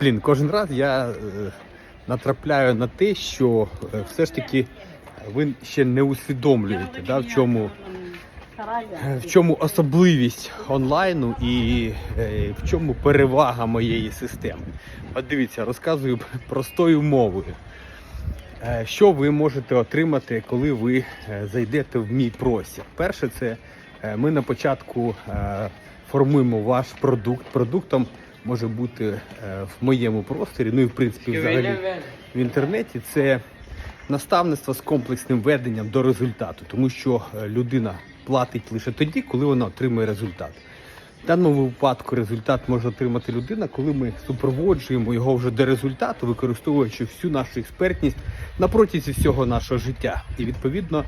Блін, кожен раз я е, натрапляю на те, що е, все ж таки ви ще не усвідомлюєте, да, в чому. В чому особливість онлайну і е, в чому перевага моєї системи? От дивіться, розказую простою мовою. Е, Що ви можете отримати, коли ви е, зайдете в мій простір? Перше, це е, ми на початку е, формуємо ваш продукт. Продуктом може бути е, в моєму просторі, ну і в принципі взагалі в інтернеті. Це наставництво з комплексним веденням до результату, тому що е, людина платить лише тоді, коли вона отримує результат. В даному випадку результат може отримати людина, коли ми супроводжуємо його вже до результату, використовуючи всю нашу експертність на протязі всього нашого життя. І відповідно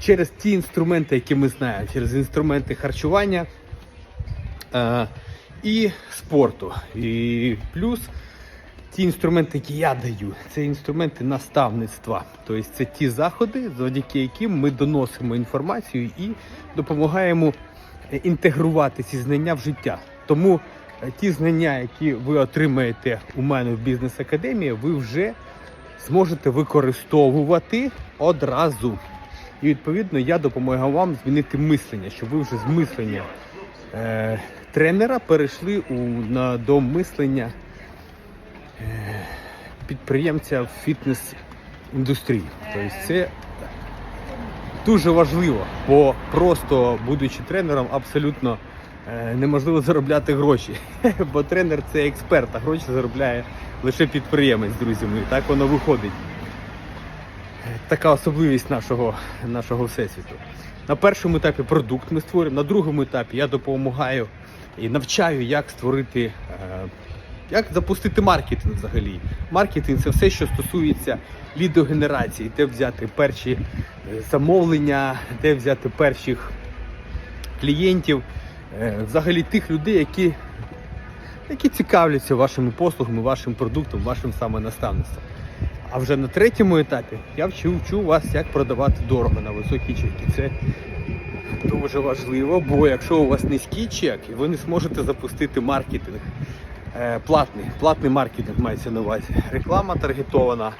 через ті інструменти, які ми знаємо, через інструменти харчування е, і спорту. І плюс ті інструменти, які я даю, це інструменти наставництва. Тобто це ті заходи, завдяки яким ми доносимо інформацію і допомагаємо е, інтегрувати ці знання в життя. Тому е, ті знання, які ви отримаєте у мене в бізнес-академії, ви вже зможете використовувати одразу. І відповідно я допомагаю вам змінити мислення, щоб ви вже з мислення е, тренера перейшли у, на, до мислення е, підприємця в фітнес-індустрії. Тобто це дуже важливо, бо просто будучи тренером, абсолютно е, неможливо заробляти гроші. Бо тренер це експерт, а гроші заробляє лише підприємець, друзі мої. Так воно виходить. Така особливість нашого, нашого всесвіту. На першому етапі продукт ми створюємо, на другому етапі я допомагаю і навчаю, як створити, е, як запустити маркетинг взагалі. Маркетинг це все, що стосується лідогенерації, де взяти перші е, замовлення, де взяти перших клієнтів, е, взагалі тих людей, які, які цікавляться вашими послугами, вашим продуктом, вашим саме наставництвом. А вже на третьому етапі я вчу, вас, як продавати дорого на високі чеки. Це дуже важливо, бо якщо у вас низький чек, ви не зможете запустити маркетинг, е, платний, платний маркетинг мається на увазі. Реклама таргетована,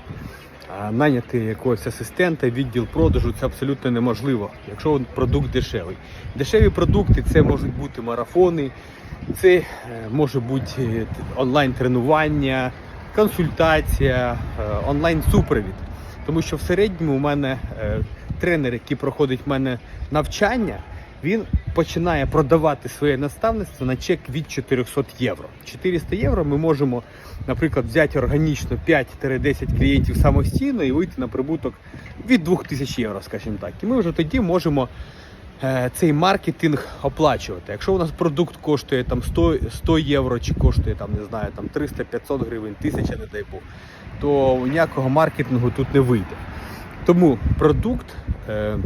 наняти якогось асистента, відділ продажу це абсолютно неможливо, якщо продукт дешевий. Дешеві продукти це можуть бути марафони, це е, може бути е, онлайн-тренування, консультація, е, онлайн-супровід. Тому що в середньому у мене е, тренер, який проходить в мене навчання, він починає продавати своє наставництво на чек від 400 євро. 400 євро ми можемо, наприклад, взяти органічно 5-10 клієнтів самостійно і вийти на прибуток від 2000 євро, скажімо так. І ми вже тоді можемо цей маркетинг оплачувати. Якщо у нас продукт коштує там 100, 100 євро чи коштує там, не знаю, там 300-500 гривень, 1000, не дай Бог, то ніякого маркетингу тут не вийде. Тому продукт, е,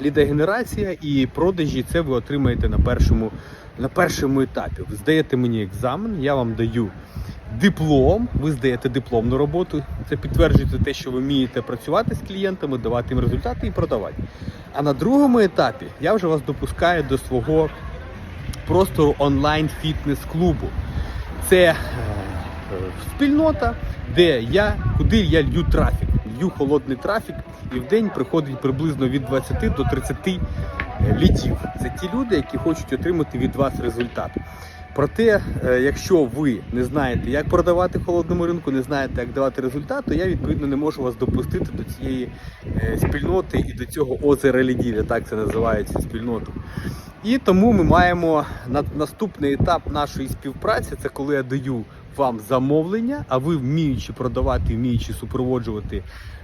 лідогенерація і продажі це ви отримаєте на першому, на першому етапі. Ви здаєте мені екзамен, я вам даю диплом, ви здаєте дипломну роботу. Це підтверджується те, що ви вмієте працювати з клієнтами, давати їм результати і продавати. А на другому етапі я вже вас допускаю до свого простору онлайн-фітнес-клубу. Це е, спільнота, де я, куди я лью трафік, лью холодний трафік, і в день приходить приблизно від 20 до 30 літів. Це ті люди, які хочуть отримати від вас результат. Проте, е, якщо ви не знаєте, як продавати холодному ринку, не знаєте, як давати результат, то я відповідно не можу вас допустити до цієї е, спільноти і до цього озера лідів, так це називається спільноту. І тому ми маємо на- наступний етап нашої співпраці це коли я даю вам замовлення, а ви вміючи продавати, вміючи супроводжувати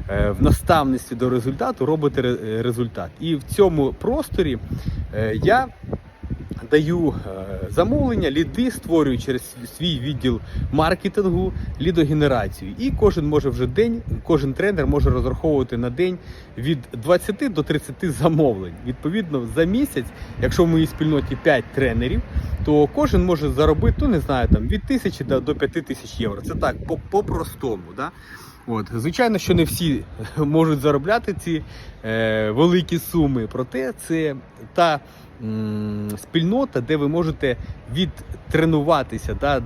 е, в наставництві до результату, робите результат. І в цьому просторі я даю замовлення, ліди, створюю через свій відділ маркетингу, лідогенерацію. І кожен може вже день, кожен тренер може розраховувати на день від 20 до 30 замовлень. Відповідно, за місяць, якщо в моїй спільноті 5 тренерів, то кожен може заробити, ну не знаю, там від 1000 до, до 5000 євро. Це так, по- по-простому. да? От. Звичайно, що не всі можуть заробляти ці е, великі суми, проте це та м, спільнота, де ви можете відтренуватися, да,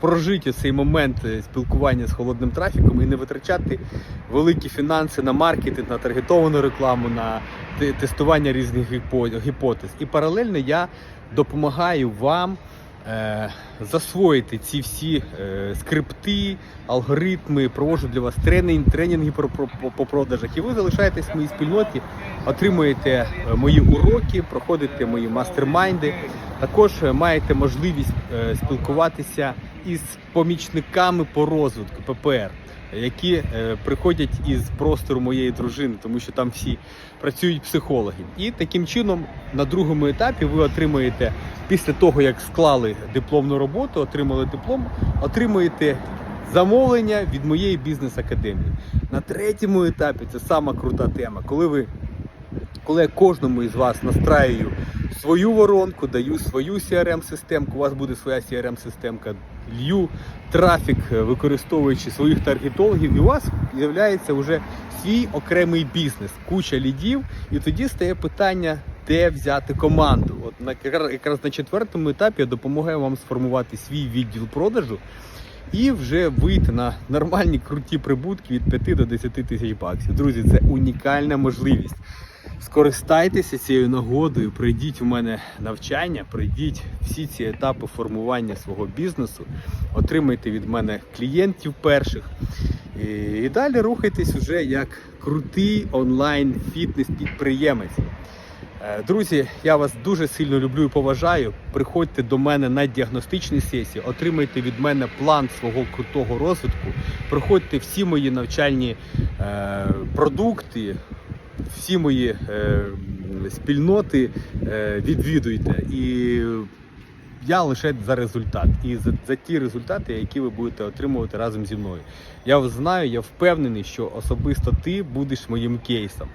прожити цей момент е, спілкування з холодним трафіком і не витрачати великі фінанси на маркетинг, на таргетовану рекламу, на те- тестування різних гіпо- гіпотез. І паралельно я допомагаю вам засвоїти ці всі е, скрипти, алгоритми, проводжу для вас тренінг, тренінги по, продажах. І ви залишаєтесь в моїй спільноті, отримуєте е, мої уроки, проходите мої мастер-майнди. Також е, маєте можливість е, спілкуватися із помічниками по розвитку ППР, які е, приходять із простору моєї дружини, тому що там всі працюють психологи. І таким чином на другому етапі ви отримуєте після того, як склали дипломну роботу, отримали диплом, отримуєте замовлення від моєї бізнес-академії. На третьому етапі це сама крута тема, коли ви коли я кожному із вас настраюю свою воронку, даю свою CRM-системку, у вас буде своя CRM-системка, лью трафік, е, використовуючи своїх таргетологів, і у вас з'являється вже свій окремий бізнес, куча лідів, і тоді стає питання, де взяти команду. От на якраз- на четвертому етапі я допомагаю вам сформувати свій відділ продажу. І вже вийти на нормальні круті прибутки від 5 до 10 тисяч баксів. Друзі, це унікальна можливість. Скористайтеся цією нагодою, пройдіть у мене навчання, пройдіть всі ці етапи формування свого бізнесу, отримайте від мене клієнтів перших. І, і далі рухайтесь уже як крутий онлайн фітнес-підприємець. Е, Друзі, я вас дуже сильно люблю і поважаю. Приходьте до мене на діагностичні сесії, отримайте від мене план свого крутого розвитку. Проходьте всі мої навчальні е, продукти, всі мої е, спільноти е, відвідуйте. І я лише за результат і за, за ті результати, які ви будете отримувати разом зі мною. Я знаю, я впевнений, що особисто ти будеш моїм кейсом.